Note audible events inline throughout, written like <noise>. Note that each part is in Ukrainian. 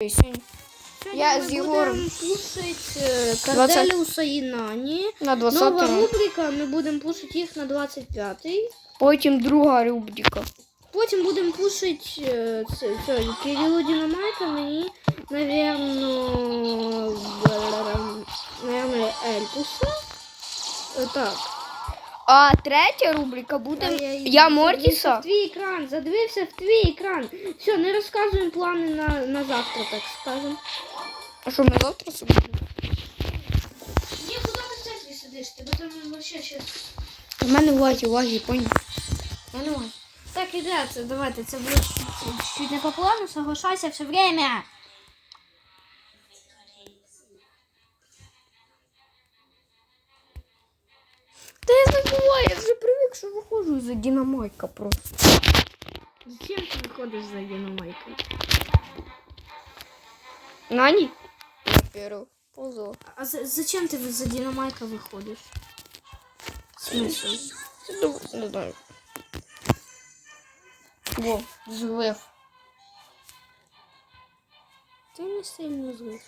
Сьогодні Я з Єгором. е, Карделіуса і Нані. на Нова 20 рубрика, ми будемо пушити їх на 25-й. Потім друга рубрика. Потім будемо пушити е, це, це, Кирилу Динамайка, мені, навірно, наверно, Ельпуса. Е, Так. А третя рубрика буде Я Мортіса. Задивився в твій екран, задивився в твій екран. Все, не розказуємо плани на, на завтра, так скажемо. А що ми завтра собі? Ні, куди ти центрі сидиш? Тебе там вообще щас... У мене уваги, уваги, понял. У мене уваги. Так, ребята, давайте, це буде чуть не по плану, соглашайся все время. Привик, що виходжу за динамайка просто. Зачем ти виходиш за динамайкою? Нані? Я перу. Ползо. А за- зачем ти за динамайка виходиш? Смисл? Не знаю. Во, злив. Ти не сильно злий.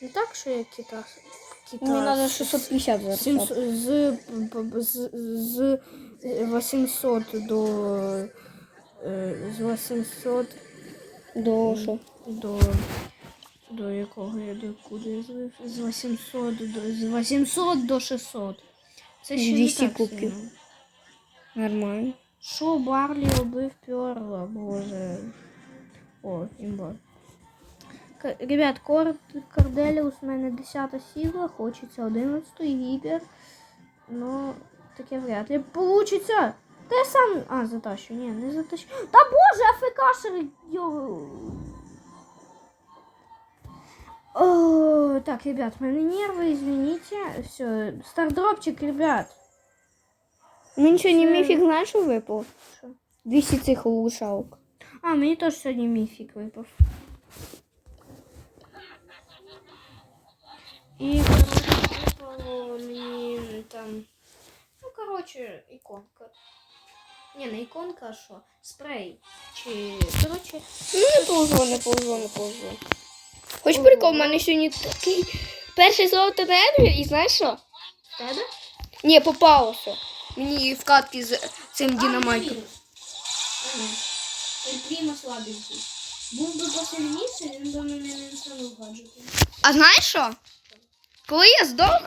Не так, що я кита... кита Мені треба з- 650 зараз. Сімс- з, з, з 800 до е, з 800 До що? до до якого я до куди я звив? З 800 до з 800 до 600. Це ще 200 не так кубків. сильно. Нормально. Що Барлі робив перла, боже. О, імба. Ребят, Кор... Корделіус у мене 10 сила, хочеться 11 гіпер. Ну, таке вряд ли получиться. Та я сам. А, затащу. Ні, не затащу. Та боже, АФКшер. Йо. О, так, ребят, в мене нервы, извините. Все, стардропчик, ребят. Мені сьогодні Це- міфік знаєш, що випав? Що? 200 цих улучшалок. А, мені теж сьогодні міфік випав. І коротше, випало мені там. Коротше, іконка. Ні, не іконка, а що? Спрей. Чи. Коротше. Ну не повзло, не повзло, не повзло. Хоч прикол, в мене сьогодні такий перший золото енергію, і знаєш що? Тебе? Ні, попалося. Мені в катки з цим динамайком. Прямо слабенький. Був би посильніший, він би мене не станув гаджети. А знаєш що? Коли я здох,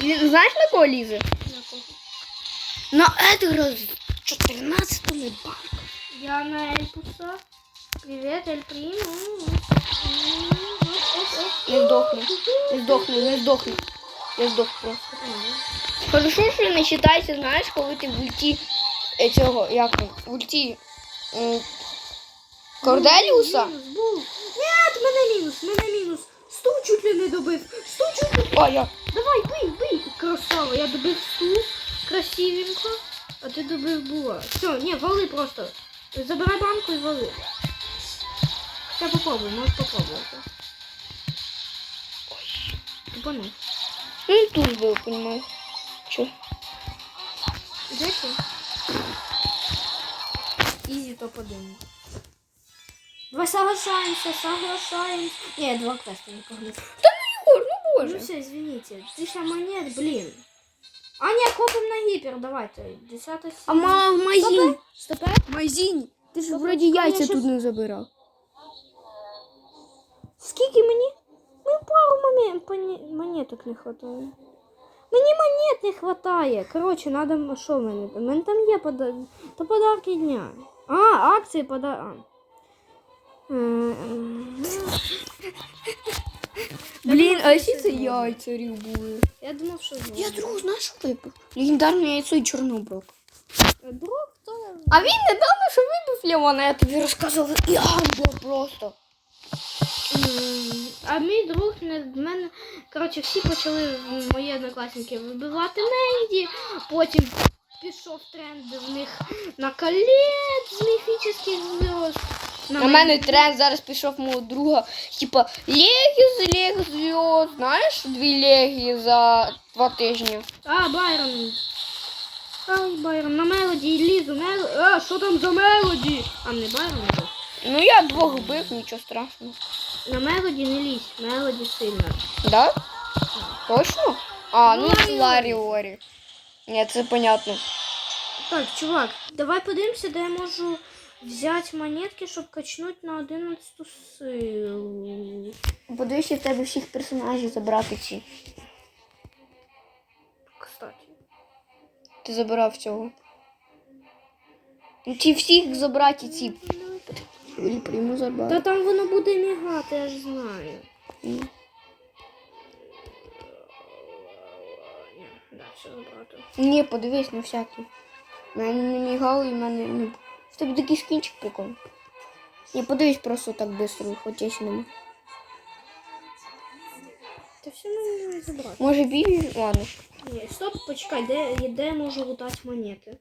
знаєш на кого лізе? На кого? На Едгара з 14 банком. Я на Эльпуса. Привет, Эль Приму. Не здохну. Не здохну, не здохну. Я здох просто. Хорошо, що не вважається, знаєш, коли ти в ульті е, цього, як в ульті Корделіуса. Мінус був. Нет, мене мінус, мене мінус. Сту чуть ли не добив. Сту чуть ли. О, я. Давай, бий, бий. Красава, я добив сту. Красивенько. А ти добив була. Все, ні, вали просто. Забирай банку і вали. Я попробуй, можеш попробувати. Тупанув. Ну, тут був, понимаєш. Чо? Де ти? Ізі топ-1. Давай соглашаемся, соглашаемся. Не, два квеста не погнали. Ігор, ну Ну боже. все, извините. Тысяча монет, блин. А не, копим на гипер, давайте. Десятая А ма в магазині. Стопе? В магазині. Ти ж Стоп, вроді я яйця щас- тут не забирав. Скільки мені? Ну, пару момент, поні- монеток не хватає. Мені монет не хватає. Короче, надо, м- що в мене? У мене там є пода... то подарки дня. А, акції пода... А. М, Блін, а всі це це зробили. яйця були. Я думав, що зробив. Я другу, знаєш, що випив? Легендарне яйцо і чорноброк. Друг, то... А він недавно що вибив Леона, я тобі розказувала. І амбо просто. М, А мій друг не в мене. Коротше, всі почали мої однокласники вибивати Менді, потім пішов тренд в них на колет з міфічних зв'язок. На мене тренд зараз пішов мого друга. Типа легі з лег зв'язок. Знаєш, дві легі за два тижні. А, Байрон. Ай, Байрон, на мелоді лізу, мел... А, що там за мелоді? А, не Байрон, а Ну я двох вбив, нічого страшного. На Мелоді не лізь, Мелоді сильна. Да? Точно? А, ну Ларі це Ларі Орі. Ні, це понятно. Так, чувак, давай подивимося, де я можу взяти монетки, щоб качнути на 11 силу. Подивися, в тебе всіх персонажів забрати ці. Кстати. Ти забирав цього. Ну ті всіх забрати ці. Прийму Та там воно буде мігати, я ж знаю. Ні, да, все забрати. Ні, подивись на всякий. У мене не мігало і в мене не. В тебе такий скінчик прикольний. Ні, подивись просто так швидко, хоч я ще не можу. Та все не забрати. Може більше? Ладно. Ні, стоп, почекай, де, де я можу лутати монети?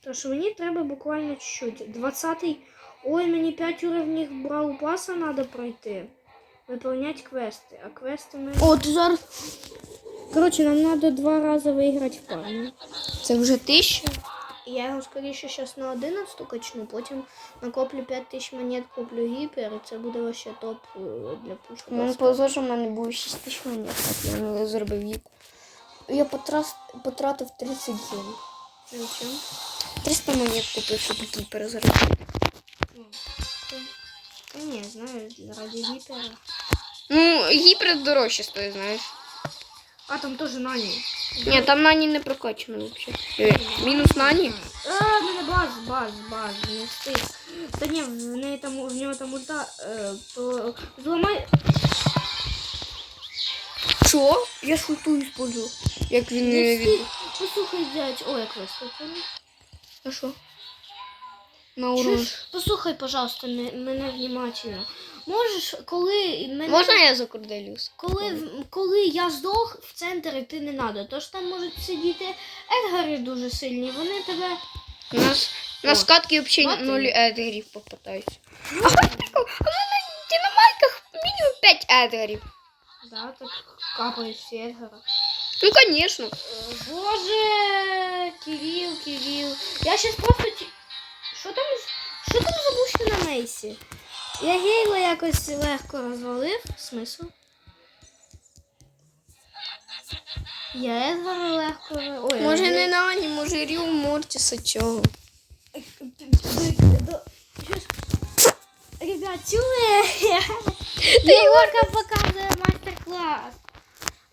Тому що мені треба буквально чуть-чуть. 20-й. Ой, мені 5 уровнів брау паса треба пройти. Виповняти квести. А квести ми. О, ти зараз. Коротше, нам треба два рази виграти в парні. Це вже тисяча? Я його скоріше зараз на 11 качну, потім накоплю 5 тисяч монет, куплю гіпер, і це буде вообще топ е, для пушки. У мене повезло, що в мене було 6 тисяч монет, так я не зробив вік. Я потрас... потратив 30 гривень. Нічого. 300 монет купив, щоб такий перезаробити. Та ні, знаю, раді гіпера. Ну, гіпер дорожче стоїть, знаєш. А, там теж нані. Ні, там нані не прокачано взагалі. Мінус нані. А, мене баз, баз, баз, не встиг. Та ні, в неї там в нього там ульта, е, то зламай. Що? Я шуту использую. Як він Не не від... Послухай, дядь. Ой, як виступили. А що? На. Чуєш? Послухай, пожалуйста, ме- мене внимательно. Можеш, коли мене... Можна я за Корделіус? Коли, в- коли я здох, в центр йти не треба. Тож там можуть сидіти Едгари дуже сильні, вони тебе. У нас на О, скатки взагалі бачиш? нуль едгарів попадаються. А прикол, а в мене на динамайках мінімум 5 едгарів. Да, так капають всі Едгара. Ну, звісно. Е, Боже, Кирил, Кирил. Я щас просто. Що там? Що там забув на Мейсі? Я гейла якось легко розвалив. Смисл? Я Едгара легко. Ой, Може не Нані, може Ріо Мортіса чого. Ребят, чули? Егорка показує майстер-клас.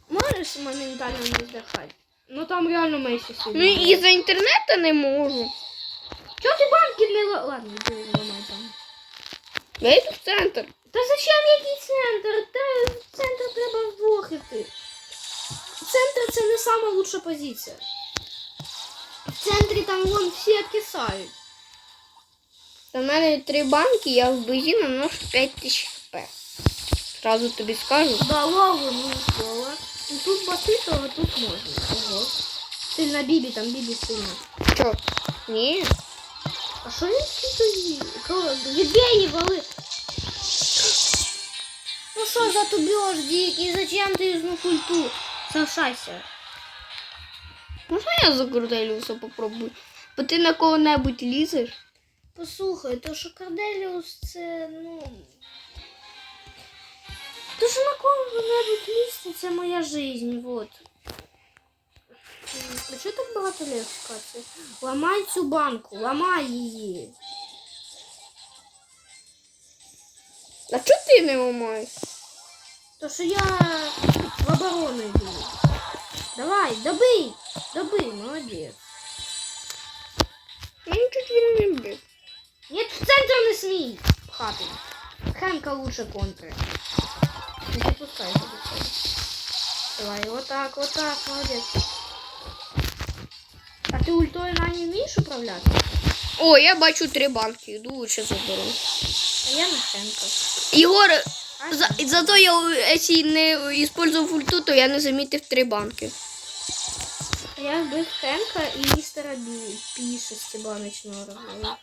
Можеш моментально не здихати? Ну там реально Мейсі Ну сильно. і за інтернету не можу. Ти ла- Ладно, ти ламай там. Я йду в центр. Та зачем який центр? Та в центр треба вдвох іти. Центр це не сама лучша позиція. В центрі там вон всі откисають. У мене три банки, я в базі наношу 5 тисяч хп. Сразу тобі скажу. Да, лаву, ну слова. Ну, тут басито, а тут можна. Ого. Сильно Бібі, там Бібі сильно. Що? Ні. А що він тоді? Відбій вали. Ну що за тубеж, дикий? Зачем ти юзнув культу? Залишайся. Можна я за Корделіуса попробую? Бо ти на кого-небудь лізеш? Послухай, то що Корделіус це, ну. То що на кого-небудь лізти, це моя жизнь, вот. А чого так багато лексикації? Ламай цю банку, ламай її. А чого ти не ламаєш? То що я в оборону йду. Давай, добий, добий, молодець. Мені чуть він не бив. Нет, в центр не смій. Хати. Хенка лучше контри. Не запускай цього. Давай, вот так, вот так, молодець. А ти ультою на не вмієш управляти? О, я бачу три банки, йду лучше заберу. А я на Хенка. Ігор, А за, зато я, якщо не использував ульту, то я не замітив три банки. Я вбив Хенка і містера Бі. Пі шестибаночного розвалив.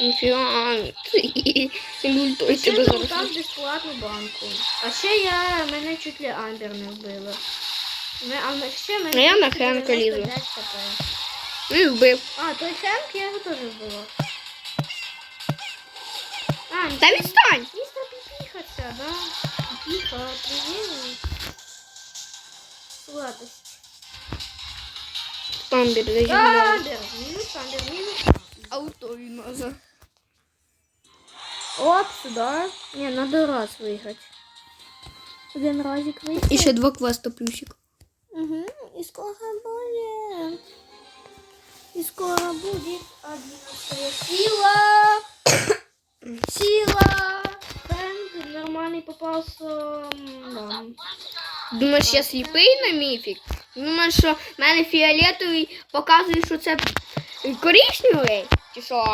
Ніфіга, він ультою Ще тебе залутав зараз. банку. А ще я мене чуть ли Амбер не вбила. Ме- А ме- ще мене А я на чуть Хенка лізу. 95 хп. Ну і вбив. А, той Хенк я його теж вбила. відстань. Та відстань! Містер Піпіха ця, да? Піпіха, привіт. Сладость. Тамбір, де Амбер, мінус, амбер, мінус. Ауто він назад. Оп, сюда. Не, надо раз выиграть. Один разик выиграть. І ще два квеста плюсик. Угу. И скоро будет. И скоро будет одиннадцатая сила. Сила. Бэнк нормальный попался. м, Да. Думаєш, я сліпий на міфік? Думаєш, що в мене фіолетовий показує, що це коричневий? Чи що?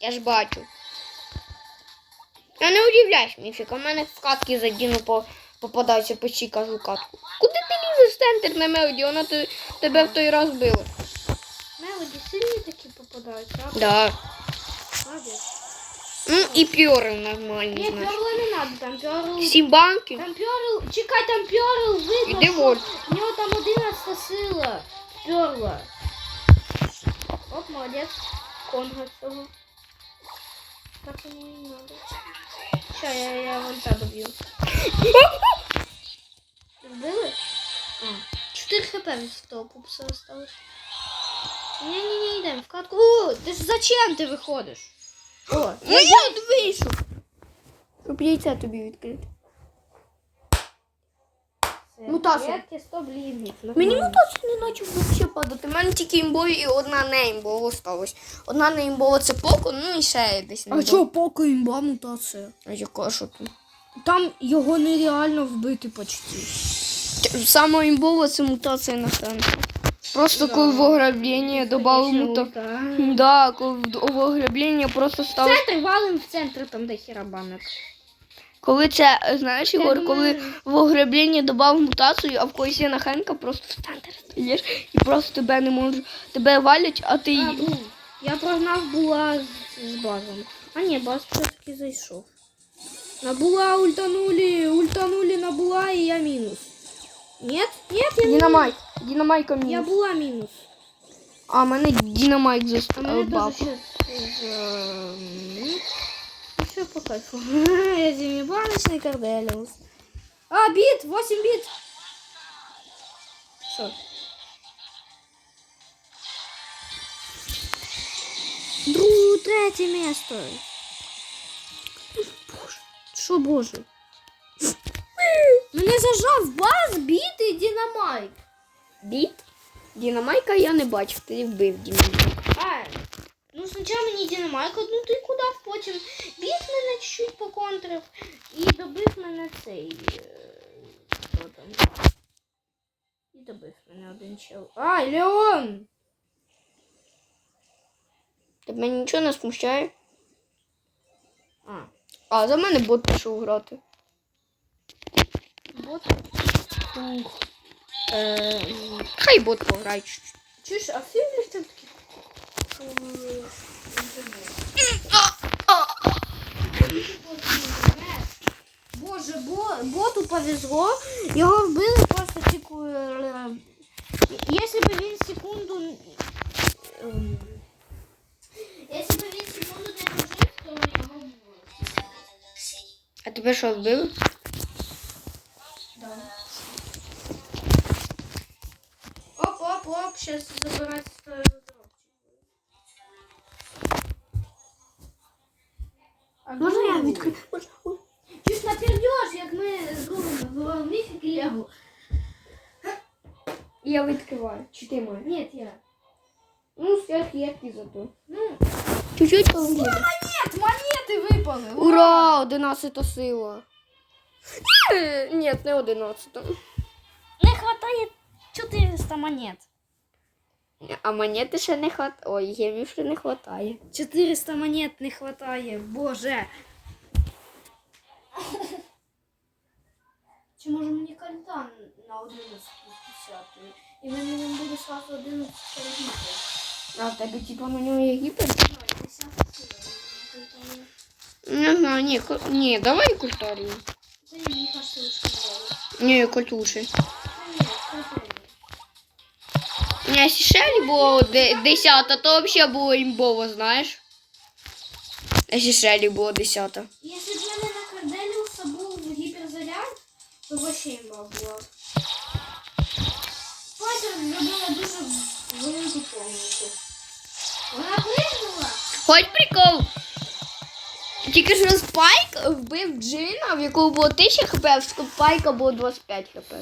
Я ж бачу. Я не удивляюсь, міфік, у мене в катки задіну по, попадаються почти кажу катку. Куди ти лізеш центр на мелоді? Вона те- тебе в той раз била. Мелоди сильные такие попадаются. а? Да. Молодец. Ну і пьори нормальні, знаєш. перла не надо, там перл. Всі банки. Там перл. Чекай, там перл видно. Іди що. У него там 11 сила. Перла. Оп, молодец. Конга цього. Так ему не надо. Ща, я, я вон так добью. Вбили? А. 4 хп від того пупса осталось. Не-не-не, йдемо в катку. О, ти ж зачем ти виходиш? О, Ну я от вийшов. Щоб яйця тобі відкрити. Мутація. Клетки 100 блінів. Мені мутація не наче взагалі падати. У мене тільки імбові і одна не імбова осталась. Одна не імбова це поко, ну і ще десь А чого поки імба мутація? А яка що там? Там його нереально вбити почти. Саме імбова це мутація на хренку. Просто коли в ограблення додали мутацію. Да, коли в ограблення просто стало. Центр валим в центр, там де херабанок. Коли це, знаєш, Ігор, коли в ограблення додав мутацію, а в когось є нахенка, просто в центр стоїш і просто тебе не можуть, тебе валять, а ти. А. Я прогнав була з, з базом. А ні, баз все-таки зайшов. На була ультанули, ультанули на була і я мінус. Нет? Нет, я, Дінамайк. Дінамайка мінус. я була мінус. А мене Дінамайк А мене заставив. теж щас... ем, Ну що по кайфу. <laughs> Я зимі баночний карделіус. А, біт! 8 біт! Що? Друге, третє місто. Що, боже? Мене зажав баз, біт і динамайк. Біт? Дінамайка я не бачив, ти вбив Дінамайка. А, ну спочатку мені динамайк одну ти куди, потім біг мене чуть-чуть поконтрив і добив мене цей. е, Хто там? І добив мене один чел. А, Леон! Тебе нічого не смущає? А, за мене бот пішов грати. бот. Ух. Е, Хай бот пограє чуть-чуть. чуєш, а всі ж там такі? Боже, бо, боту повезло, його вбили просто тільки. е, Якщо б він секунду. ем, А тебе що вбили? Да. Оп, оп, оп, сейчас забирать свою Можна я відкрию? Ти ж напердеш, як ми зробимо в міфік і лягу. Я відкриваю. Чи ти маєш? Ні, я. Ну, сверхєдкий зато. Ну, Чуть-чуть полетіло. Нет. Ура! Одинадцята сила. Ні, не одинадцята. Не хватает 400 монет. А монети ще не хватає. Ой, гемів ще не хватає. 400 монет не хватает, боже. Чи може мені кальтан на 11.50? І він мені буде сразу 11 робити. А в тебе типа на нього є гіпер? Ну, 10 сила. Кальтан. Не знаю, ні, ко- ні, давай культарію. Це не мені кажется, лучше не Ні, кольт лучше. Та ні, кальтан. У мене Сішелі було де- десята, то взагалі було імбово, знаєш. А ще Шелі було 10. Якщо б в мене на Карделіуса був гіперзаряд, то вообще імба була. Файтер зробила дуже велику помилку. Вона пригнула. Хоч прикол. Тільки що Спайк вбив Джина, в якого було 1000 хп, а в Спайка було 25 хп.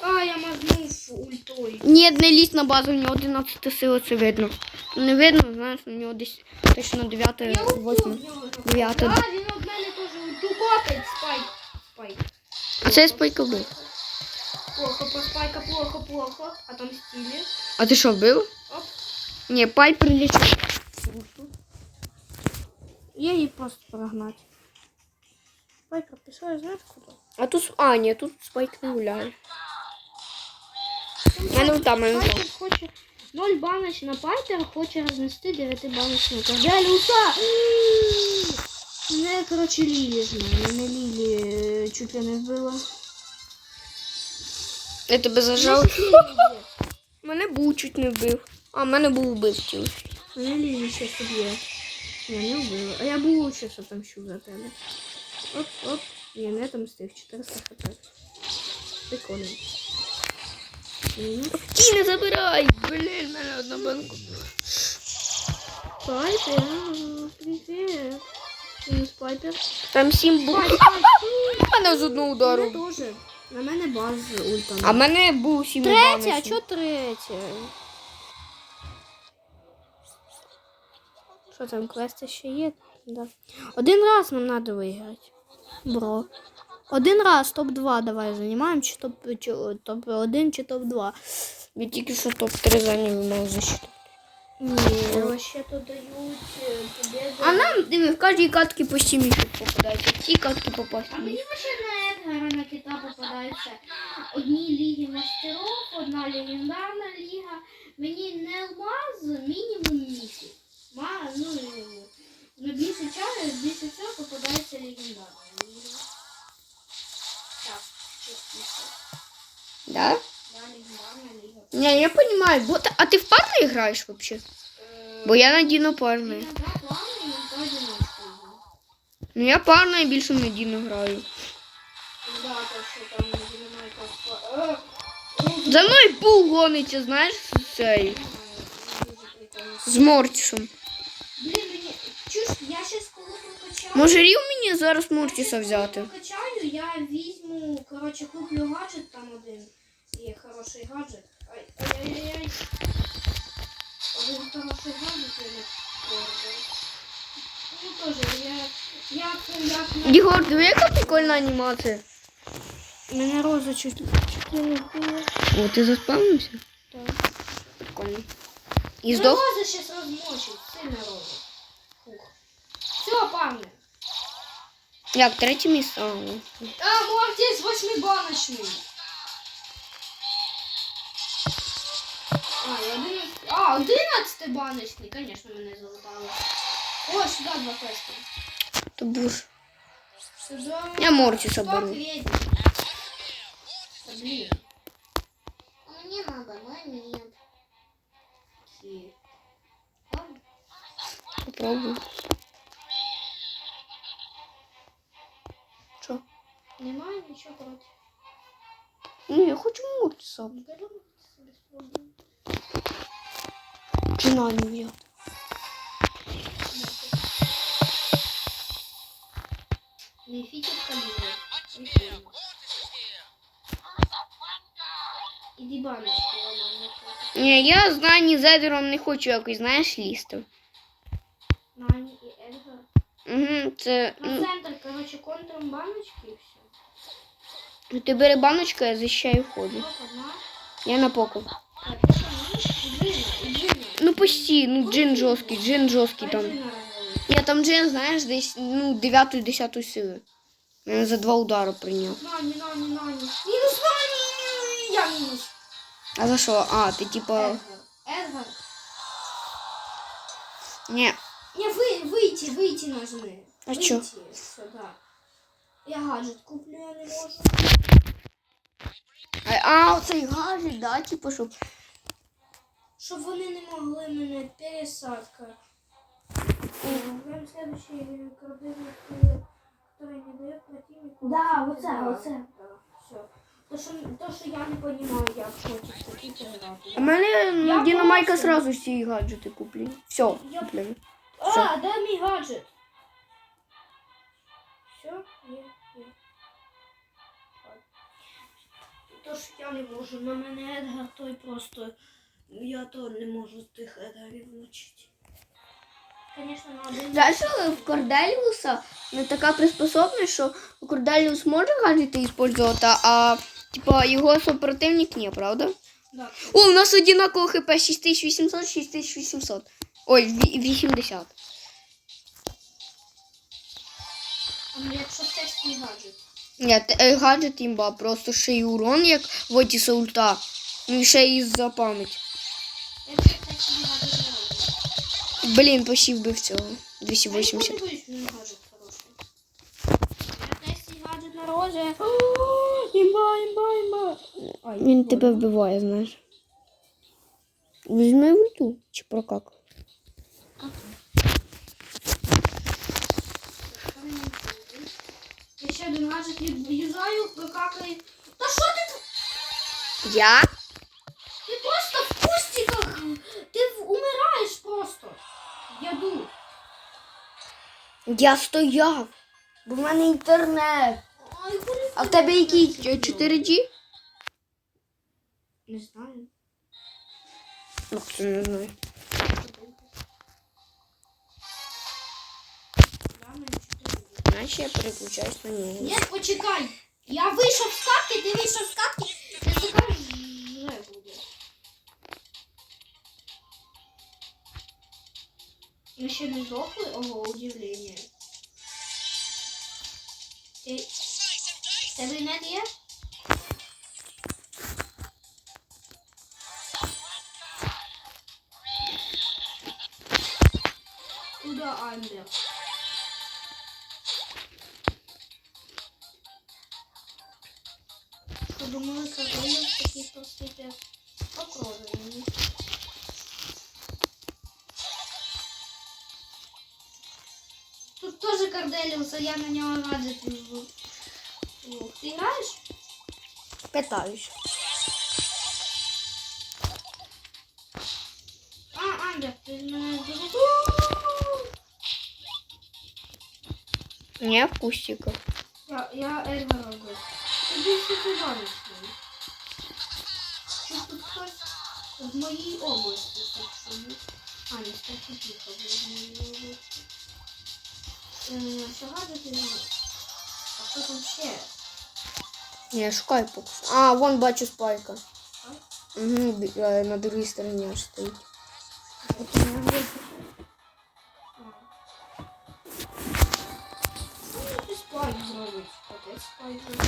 А, я мазнув ультою. Ні, не лізь на базу, у нього 11 сила, це видно. Не видно, знаєш, у нього десь точно 9, Я 8. в нього Да, він від мене теж ульту копить. Спайк. Спайк. А це Спайка вбив. Плохо, по спайка плохо, плохо. А там стилі. А ти що, вбив? Оп. Ні, пай прилічив. Я її просто прогнати. Спайка, пішла, знаєш куди? А тут, а, ні, тут Спайк не гуляє. Мене там, мене там. Пайпер хоче 0 баноч на Пайпер хоче рознести 9 баноч на Корделіуса. Мене, коротше, Лілі знає. Мене Лілі е, чуть ли не вбила. Я тебе зажав. Мене був чуть не вбив. А, мене був вбивців. Мене Лілі щас уб'є. Ні, не вбила. А я був щас отомщу за тебе. Оп, оп. Ні, не отомстив. 400 хп. Прикольно. Не забирай! Блін, мене одна банка. Пайпер, привіт. Мінус Пайпер. Там сім був. Мене з одного Мене теж. На мене баз ульта. А мене був сім Третя, а чого третя? Що там, квести ще є? Да. Один раз нам треба виграти. Бро. Один раз топ-2 давай займаємо, чи топ чи, топ-1 чи топ-2. Я тільки що топ-3 зайняв мав защиту. Ні, вообще то дають е, победу. А нам диви, в кожній катці по 7 мішок попадається. Ці катки попасти. А мені вообще на Едгара на кита попадається одні ліги мастеров, одна легендарна ліга. Мені не алмаз, мінімум місяць. Ма, ну, на більше часу, більше всього попадається легендарна ліга. Так, частіше. Да? Да, легендарна ліга. Не, я понимаю. Вот, а ты в парной играешь вообще? Е, Бо я парний. Іноді одиночку. Ну я парна і більше надійно граю. Да, то що там немає так. Е, За мною пул гониться, знаєш, цей. Дуже прикольно. З Мортісом. Блін, мені чуш, я щас коли прокачаю. Може рів мені зараз я Мортіса щас, взяти? Коли прокачаю, я візьму, коротше, куплю гаджет там один. Є хороший гаджет. Ай, ай-яй-яй. Один хороший гаджет я не. Ну теж, я, як на... Єгор, диви, яка прикольна анімація. Мене роза чуть, чуть не вбила. О, ти заспавнився? Так. Прикольно. І здох? Роза сейчас розмочить, сильно роза. Фух. Все, парни. Як, третє місце? А, ну. А, Мортис. А, я 11... А, 11 баночний, конечно, мене залутали. О, сюда два квести. То буш. Сюда. Я Мортіса Кто беру. ответит? Да, блин. Мне надо момент. Окей. Попробуй. Немає нічого проти. Ну, я хочу Мортіса. Беремо без проблем. Чи на не взяти? Міфічка буде. Прикольно. Іди баночки, ладно. Ні, я з Нані Зедером не хочу якось, знаєш, лізти. Нані і Едгар. Угу, це. На Ну, центр, короче, контром баночки і все. ти бери баночку, я защищаю входу. Вот. Я на покуп. Ну, Джина. Ну почти, ну джин жорсткий, джин жорсткий там. Я там джин, знаєш, десь ну 9-10 сили. Він за два удари прийняв. Нані, Нані, Нані. Мінус Нані! Я мінус. А за що? А, ти типа. Едгар. Едгар. Ні Не, вы, выйти, выйти нажми. А выйти. чё? Сюда. Я гаджет куплю, я не можу. А, а оцей гаджет, да, типу, щоб. Щоб вони не могли мене пересадка. Прям следующий координат, который не дает противнику. Да, оце, оце. Все. То, що, то, що я не розумію, як хочуть такі переграти. У мене Я на Дінамайка бачу. сразу всі гаджети куплені. Все, Я- куплені. А, де мій гаджет? Все, є, є. То, що я не можу, на мене Едгар той просто. Я то не можу тих Едгарів влучити. Звісно, на один. Знаєш, що в Корделіуса не така приспособленість, що Корделіус може гаджети використовувати, а типа його супротивник ні, правда? Да. О, у нас одинаково хп 6800, 6800. Ой, ві- 80. А це мій гаджет. Ні, е, гаджет імба, просто ще й урон, як в Отіса ульта. Ну і ще й за пам'ять. Блін, почти вбив цього. 280. він гаджет хороший. Я тест гаджет на розі. Імба, імба, імба. Він тебе вбиває, знаєш. Візьми ульту чи прокак. Гаджет юзаю, прокакаю. Та що ти? Я? Ти просто в кустиках. Ти умираєш просто. Я ду. Я стояв. Бо в мене інтернет. Куди А в тебе який 4G? Не знаю. Ну, це не знаю. 4. Знаєш, я переключаюсь на нього. Ні, почекай. Я вийшов з катки, ти вийшов з катки. Це така вже буде. Ми ще не здохли? Ого, удивлення. Ти... Тебе не є? Куда Амбер? Що думали, королів такі простите покровені. Тут тоже Корделиус, а я на нього гаджет везу. Ух, Ти граєш? Питаюсь. А, Амбер, ти з мене здобув. Не в кустиках. Я, я Ельга робив. Ти більше туди не йшли. Чи тут хтось в моїй області так собі? А, не стільки тихо було в моїй області. Е, Що гаджети не? А хто там ще? Не, шукай поки. що. А, вон бачу спайка. Угу, бі- е, на другій стороні аж стоїть. Ну, ти спайк зробить. Опять спайк зробить.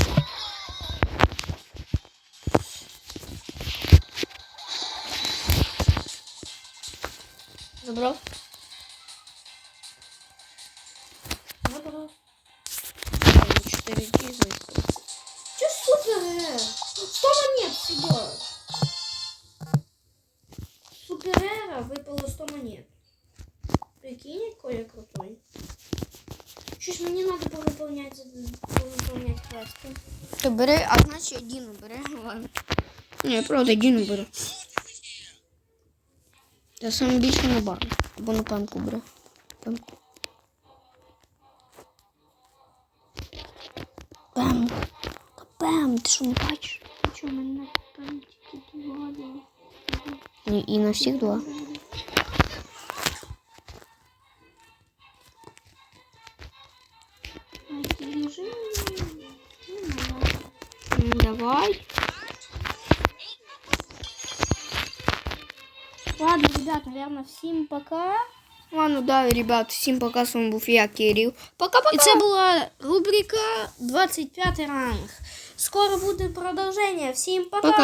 Забрав? Забрав. 4G знайшов. Че супер? э? Сто монет всего. Суперэра выпало 100 монет. Прикинь, какой я крутой. Чуть мне надо повыполнять, повыполнять квесты. То бери, а значить Діну бери. Ладно. Ні, правда, Діну беру. Я саме більше на бар. Або на панку бере. Панку. Пем. Та Пем, ти що не бачиш? У меня там тільки два. І, і на всіх два. Давай. Ладно, ребят, наверное, всем пока. Ладно, да, ребят, всім пока, з вами був я, Кирил. Пока-пока. І це була рубрика 25 ранг. Скоро буде продовження. Всім пока! Пока.